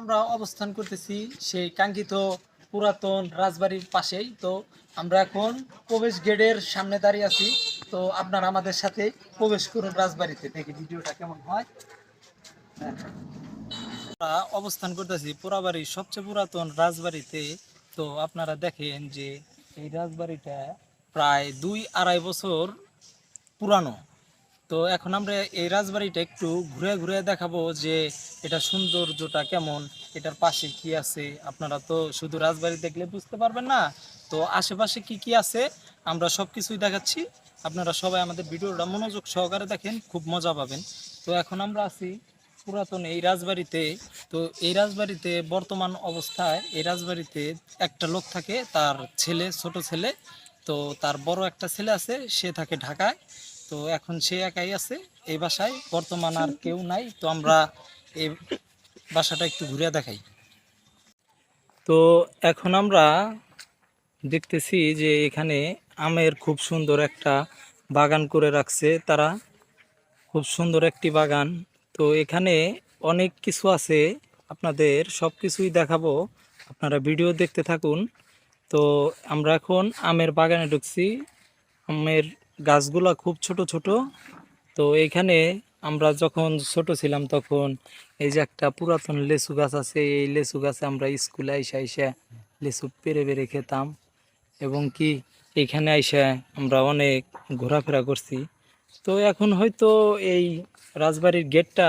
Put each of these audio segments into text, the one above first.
আমরা অবস্থান করতেছি সেই কাঙ্ক্ষিত পুরাতন রাজবাড়ির পাশেই। তো আমরা এখন প্রবেশ গেটের সামনে দাঁড়িয়ে আছি। তো আপনারা আমাদের সাথে প্রবেশ করুন রাজবাড়িতে। দেখি ভিডিওটা কেমন হয়। আমরা অবস্থান করতেছি পোড়াবাড়ির সবচেয়ে পুরাতন রাজবাড়িতে। তো আপনারা দেখেন যে এই রাজবাড়িটা প্রায় দুই আড়াই বছর পুরানো। তো এখন আমরা এই রাজবাড়িটা একটু ঘুরে ঘুরে দেখাবো যে এটা সৌন্দর্যটা কেমন, এটার পাশে কি আছে। আপনারা তো শুধু রাজবাড়ি দেখলে বুঝতে পারবেন না, তো আশেপাশে কি কি আছে আমরা সব কিছুই দেখাচ্ছি। আপনারা সবাই আমাদের ভিডিওটা মনোযোগ সহকারে দেখেন, খুব মজা পাবেন। তো এখন আমরা আছি পুরাতন এই রাজবাড়িতে। তো এই রাজবাড়িতে বর্তমান অবস্থায় এই রাজবাড়িতে একটা লোক থাকে, তার ছেলে, ছোট ছেলে। তো তার বড় একটা ছেলে আছে, সে থাকে ঢাকায়। তো এখন সে একাই আছে এই বাসায়। বর্তমান আর কেউ নাই, তো আমরা এই বাসাটা একটু ঘুরে দেখাই। তো এখন আমরা দেখতেছি যে এখানে আমের খুব সুন্দর একটা বাগান করে রাখছে তারা। খুব সুন্দর একটি বাগান। তো এখানে অনেক কিছু আছে, আপনাদের সব কিছুই দেখাবো। আপনারা ভিডিও দেখতে থাকুন। তো আমরা এখন আমের বাগানে ঢুকছি। আমের গাছগুলা খুব ছোট ছোট। তো এইখানে আমরা যখন ছোট ছিলাম তখন এই যে একটা পুরাতন লেচু গাছ আছে, এই লেচু গাছে আমরা স্কুলে আইসা আইসা লেচু পেরে পেরে খেতাম। এবং কি এইখানে আইসা আমরা অনেক ঘোরাফেরা করছি। তো এখন হয়তো এই রাজবাড়ির গেটটা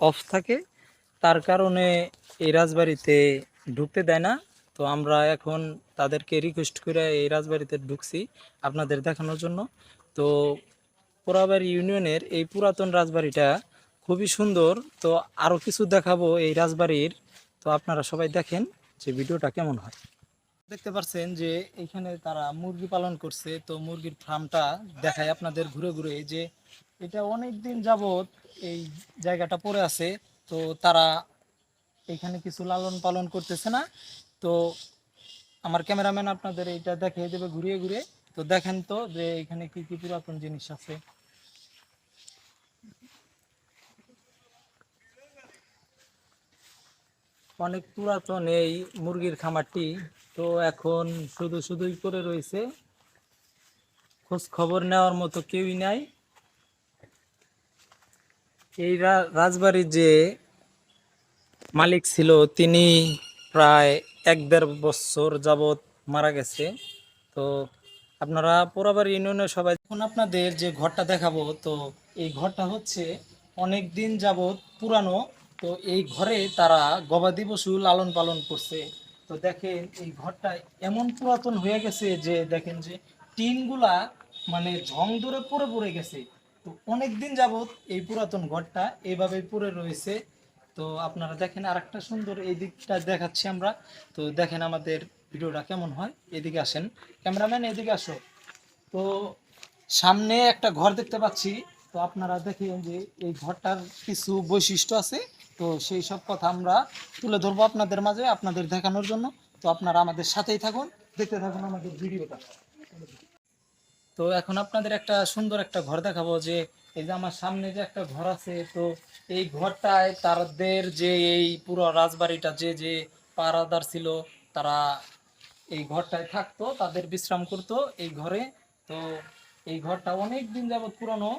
অফ থাকে, তার কারণে এই রাজবাড়িতে ঢুকতে দেয় না। তো আমরা এখন তাদেরকে রিকোয়েস্ট করে এই রাজবাড়িতে ঢুকছি আপনাদের দেখানোর জন্য। তো পোড়াবাড়ি ইউনিয়নের এই পুরাতন রাজবাড়িটা খুবই সুন্দর। তো আরও কিছু দেখাবো এই রাজবাড়ির। তো আপনারা সবাই দেখেন যে ভিডিওটা কেমন হয়। দেখতে পাচ্ছেন যে এখানে তারা মুরগি পালন করছে। তো মুরগির ফার্মটা দেখায় আপনাদের ঘুরে ঘুরে যে এটা অনেক দিন যাবত এই জায়গাটা পড়ে আছে। তো তারা এখানে কিছু লালন পালন করতেছে না। তো আমার ক্যামেরাম্যান আপনাদের এটা দেখিয়ে দেবে ঘুরিয়ে ঘুরে তো দেখেন তো যে এখানে কি কি পুরাতন জিনিস আছে। অনেক পুরাতন এই মুরগির খামারটি। তো এখন শুধু শুধুই করে রয়েছে। খোঁজ খবর নেওয়ার মতো কেউই নাই। এই রাজবাড়ির যে মালিক ছিল, তিনি প্রায় এক দেড় বছর যাবৎ মারা গেছে। তো আপনারা পোড়াবাড়ি ইউনিয়নের সবাই এখন আপনাদের যে ঘরটা দেখাবো, তো এই ঘরটা হচ্ছে অনেক দিন যাবৎ পুরানো। তো এই ঘরে তারা গবাদি পশু লালন পালন করছে। তো দেখেন এই ঘরটা এমন পুরাতন হয়ে গেছে যে দেখেন যে টিনগুলা মানে ঝং ধরে পড়ে পড়ে গেছে। তো অনেক দিন যাবৎ এই পুরাতন ঘরটা এইভাবে পড়ে রয়েছে। তো আপনারা দেখেন আরেকটা সুন্দর এই দিকটা দেখাচ্ছি আমরা। তো দেখেন আমাদের ভিডিওটা কেমন হয়? এদিকে আসেন। ক্যামেরাম্যান, এদিকে আসো। তো সামনে একটা ঘর দেখতে পাচ্ছি। তো আপনারা দেখেন যে এই ঘরটার কিছু বৈশিষ্ট্য আছে। তো সেই সব কথা আমরা তুলে ধরবো আপনাদের মাঝে, আপনাদের দেখানোর জন্য। তো আপনারা আমাদের সাথেই থাকুন। দেখতে থাকুন আমাদের ভিডিওটা। তো এখন আপনাদের একটা সুন্দর একটা ঘর দেখাবো যে, এই যে আমার সামনে যে একটা ঘর আছে, তো এই ঘরটায় তাদের যে এই পুরো রাজবাড়িটা, যে যে পাড়াদার ছিল, তারা এই ঘরটায় থাকতো, তাদের বিশ্রাম করতো এই ঘরে। তো এই ঘরটা অনেক দিন যাবত পুরনো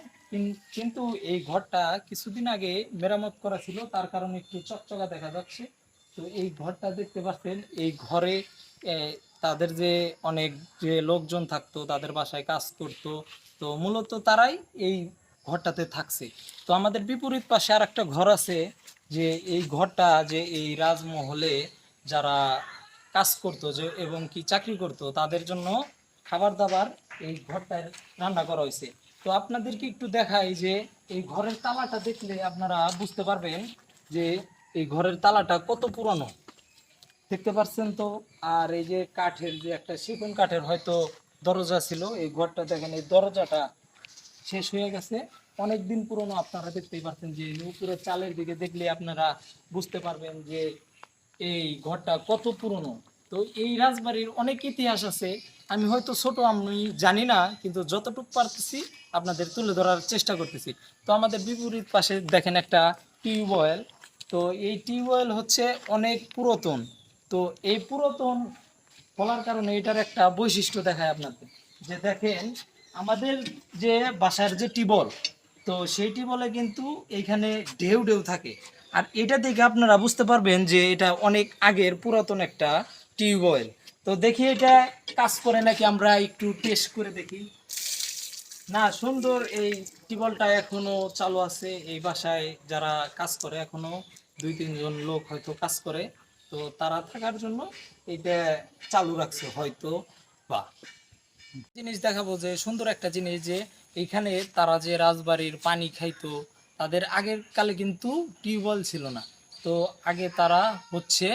কিন্তু এই ঘরটা কিছুদিন আগে মেরামত করা ছিল, তার কারণে একটু চকচকা দেখা যাচ্ছে। তো এই ঘরটা দেখতে পাচ্ছেন, এই ঘরে তাদের যে অনেক যে লোকজন থাকতো, তাদের বাসায় কাজ করতো, তো মূলত তারাই এই ঘরটাতে থাকছে। তো আমাদের বিপরীত পাশে আর একটা ঘর আছে, যে এই ঘরটা, যে এই রাজমহলে যারা কাজ করতো যে, এবং কি চাকরি করতো, তাদের জন্য খাবার দাবার এই ঘরটায় রান্না করা হয়েছে। তো আপনাদেরকে একটু দেখাই যে, এই ঘরের তালাটা দেখলে আপনারা বুঝতে পারবেন যে, এই ঘরের তালাটা কত পুরানো। দেখতে পাচ্ছেন তো? আর এই যে কাঠের যে একটা সেগুন কাঠের হয়তো দরজা ছিল, এই ঘরটা দেখেন, এই দরজাটা শেষ হয়ে গেছে। অনেক দিন পুরনো, আপনারা দেখতেই পাচ্ছেন যে উপরে চালের দিকে দেখলে আপনারা বুঝতে পারবেন যে এই ঘরটা কত পুরনো? তো এই রাজবাড়ির অনেক ইতিহাস আছে। আমি হয়তো ছোট, আমি জানি না, কিন্তু যতটুকু পারতেছি আপনাদের তুলে ধরার চেষ্টা করতেছি। তো আমাদের বিপরীত পাশে দেখেন একটা টিউবওয়েল তো এই টিউবওয়েল হচ্ছে অনেক পুরাতন। তো এই পুরাতন বলার কারণে এটার একটা বৈশিষ্ট্য দেখায় আপনাদের। যে দেখেন, আমাদের যে বাসার যে টিবল তো সেই টিবলে কিন্তু এখানে ঢেউ ঢেউ থাকে। আর এটা দেখে আপনারা বুঝতে পারবেন যে এটা অনেক আগের পুরাতন একটা টিউবওয়েল তো দেখি এটা কাজ করে নাকি আমরা একটু টেস্ট করে দেখি। না, সুন্দর এই টিউবওয়েলটা এখনও চালু আছে এই বাসায় যারা কাজ করে, এখনও দুই তিনজন লোক হয়তো কাজ করে। তো তারা থাকার জন্য এটা চালু রাখছে হয়তো বা। জিনিস দেখাবো যে সুন্দর একটা জিনিস যে এইখানে তারা যে রাজবাড়ির পানি খাইতো তাদের আগের কালে কিন্তু টিউবওয়েল ছিল না। তো আগে তারা হচ্ছে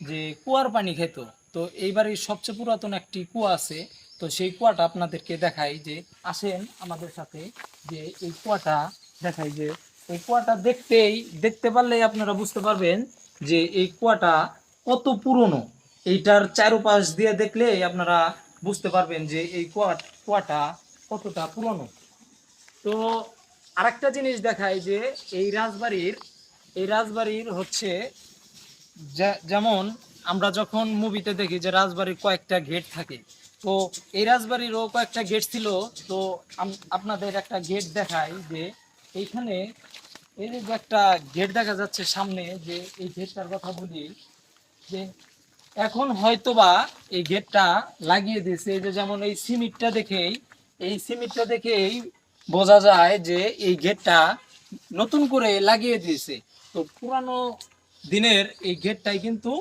যে কুয়ার পানি খেত। তো এইবারই সবচেয়ে পুরাতন একটি কুয়া আছে। তো সেই কুয়াটা আপনাদেরকে দেখাই যে, আসেন আমাদের সাথে যে এই কুয়াটা দেখাই যে, এই কুয়াটা দেখতেই, দেখতে পারলেই আপনারা বুঝতে পারবেন যে এই কুয়াটা কত পুরনো। এইটার চারোপাশ দিয়ে দেখলে আপনারা বুঝতে পারবেন যে এই কুয়া, কুয়াটা কতটা পুরনো। তো আরেকটা জিনিস দেখায় যে এই রাজবাড়ির এই রাজবাড়ির হচ্ছে যেমন আমরা যখন মুভিতে দেখি যে রাজবাড়ির কয়েকটা গেট থাকে, তো এই রাজবাড়িরও কয়েকটা গেট ছিল। তো আপনাদের একটা গেট দেখাই যে এইখানে এই যে একটা গেট দেখা যাচ্ছে সামনে যে এই গেটটার কথা বলি যে এখন হয়তোবা এই গেটটা লাগিয়ে দিয়েছে। এই যে যেমন এই সিমিটটা দেখেই, এই সিমিটটা দেখেই বোঝা যায় যে এই গেটটা নতুন করে লাগিয়ে দিয়েছে। তো পুরানো দিনের এই গেটটাই কিন্তু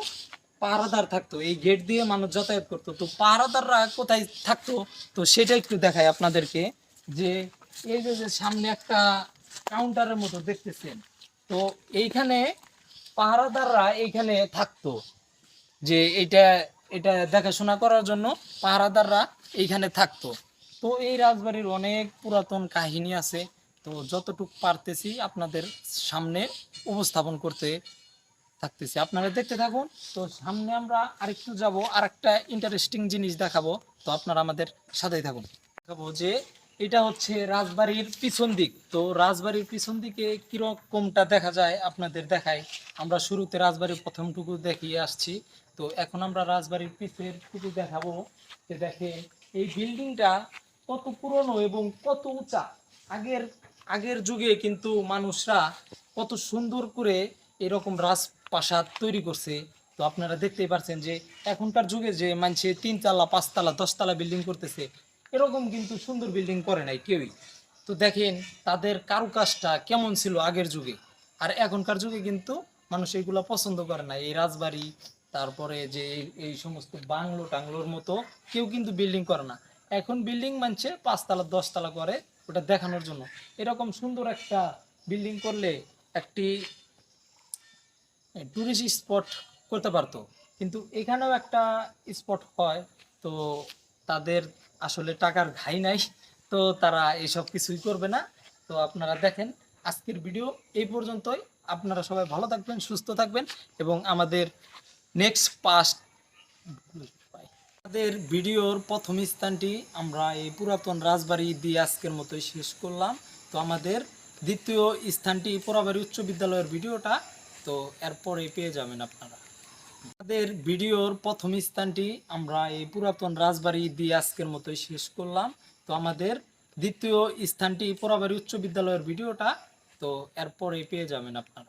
পাহারাদার থাকতো। এই গেট দিয়ে মানুষ যাতায়াত করতো। তো পাহারাদাররা কোথায় থাকতো? তো সেটা একটু দেখাই আপনাদেরকে যে এই যে সামনে একটা কাউন্টারের মতো দেখতেছেন। তো এইখানে পাহারাদাররা এইখানে থাকতো যে এটা এটা দেখাশোনা করার জন্য পাহারাদাররা এইখানে থাকতো। তো এই রাজবাড়ির অনেক পুরাতন কাহিনী আছে। তো যতটুকু পারতেছি আপনাদের সামনে উপস্থাপন করতে থাকতেছি। আপনারা দেখতে থাকুন। তো সামনে আমরা আরেকটু যাব, আরেকটা ইন্টারেস্টিং জিনিস দেখাবো। তো আপনারা আমাদের সাথেই থাকুন। দেখাবো যে এটা হচ্ছে রাজবাড়ির পিছন দিক। তো রাজবাড়ির পিছন দিকে কিরকমটা দেখা যায় আপনাদের দেখাই। আমরা শুরুতে রাজবাড়ির প্রথমটুকু দেখিয়ে আসছি। তো এখন আমরা রাজবাড়ির পিছের টুকু দেখাবো। যে দেখে এই বিল্ডিংটা কত পুরনো এবং কত উঁচা। আগের আগের যুগে কিন্তু মানুষরা কত সুন্দর করে এরকম রাজপ্রাসাদ তৈরি করছে। তো আপনারা দেখতেই পারছেন যে এখনকার যুগে যে মানছে তিনতলা, পাঁচতলা, দশতলা বিল্ডিং করতেছে, এরকম কিন্তু সুন্দর বিল্ডিং করে নাই কেউই। তো দেখেন তাদের কারুকাজটা কেমন ছিল আগের যুগে। আর এখনকার যুগে কিন্তু মানুষ এগুলো পছন্দ করে না। এই রাজবাড়ি, তারপরে যে এই সমস্ত বাংলো টাংলোর মতো কেউ কিন্তু বিল্ডিং করে না। এখন বিল্ডিং মানছে পাঁচতলা, দশতলা করে ওটা দেখানোর জন্য। এরকম সুন্দর একটা বিল্ডিং করলে একটি টুরিস্ট স্পট করতে পারতো। কিন্তু এখানেও একটা স্পট হয়, তো তাদের আসলে টাকার ঘাই নাই, তো তারা এসব কিছুই করবে না। তো আপনারা দেখেন, আজকের ভিডিও এই পর্যন্তই। আপনারা সবাই ভালো থাকবেন, সুস্থ থাকবেন এবং আমাদের নেক্সট পাস্ট আমাদের ভিডিওর প্রথম স্থানটি আমরা এই পুরাতন রাজবাড়ি দিয়ে আজকের মতোই শেষ করলাম। তো আমাদের দ্বিতীয় স্থানটি পোড়াবাড়ি উচ্চ বিদ্যালয়ের ভিডিওটা, তো এরপরে পেয়ে যাবেন আপনারা। আমাদের ভিডিওর প্রথম স্থানটি আমরা এই পুরাতন রাজবাড়ি দিয়ে আজকের মতোই শেষ করলাম। তো আমাদের দ্বিতীয় স্থানটি পোড়াবাড়ি উচ্চ বিদ্যালয়ের ভিডিওটা, তো এরপরে পেয়ে যাবেন আপনারা।